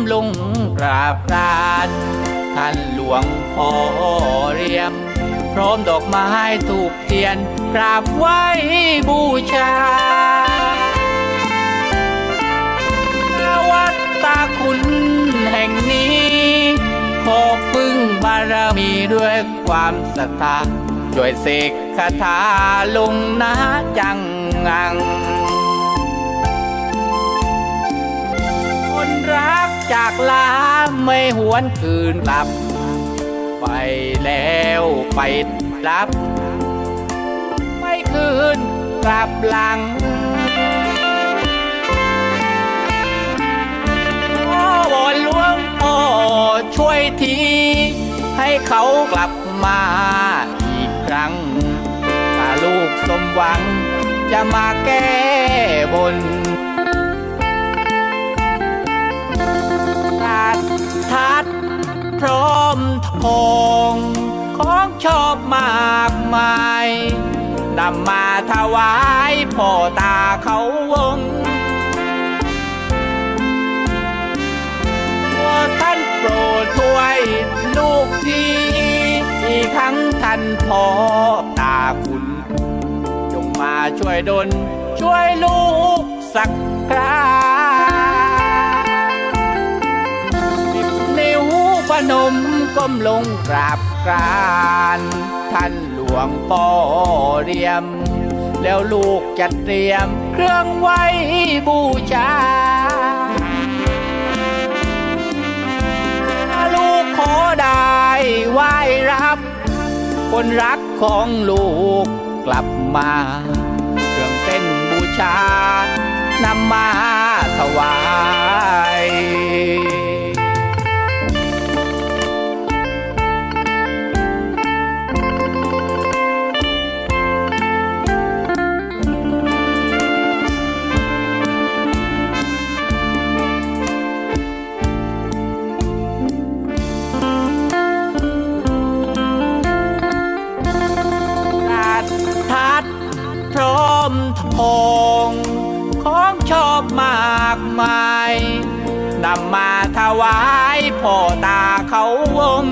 มลงกราบรานท่านหลวงพ่อเรียม พร้อมดอกไม้ถูกเทียน กราบไหว้บูชา วัดตาคุณแห่งนี้ขอพึ่งบารมีด้วยความศรัทธาช่วยเสกคาถาลงนะจังงัง จากลาไม่หวนคืนกลับ ไปแล้วไปรับ ไม่คืนกลับหลังขอวอนหลวงพ่อช่วยที ให้เขากลับมาอีกครั้ง ถ้าลูกสมหวังจะมาแก้บน ทัดทัดพร้อมทองของชอบมากมายนำมาถวายพ่อตาเขาวงขอท่านโปรดช่วยลูกทีอีกทั้งท่านพ่อตาคุณจงมาช่วยดลช่วยลูกสักครา พนมก้มลงกราบกรานท่านหลวงพ่อเรียม แล้วลูกจะเตรียมเครื่องไว้บูชา ลูกขอได้ไหว้รับ คนรักของลูกกลับมา เครื่องเส้นบูชานำมา องของชอบมากมายนำมาถวายพ่อตาเขาวง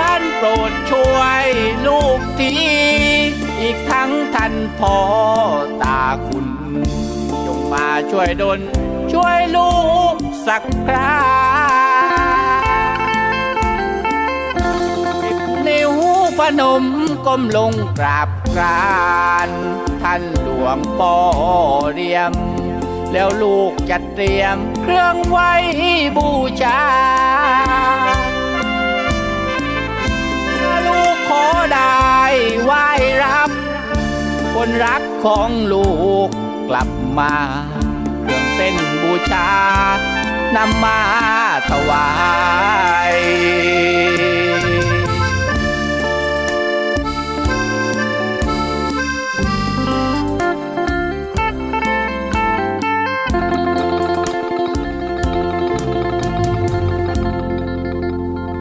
ท่านโปรดช่วยลูกทีอีกทั้งท่านพ่อตาคุณ จงมาช่วยดลช่วยลูกสักคราสิบนิ้วพนม ก้มลงกราบกรานท่านหลวงพ่อเรียม แล้วลูกจะเตรียมเครื่องไว้บูชา ลูกขอได้ไหวรับ คนรักของลูกกลับมา เครื่องเส้นบูชานำมาถวาย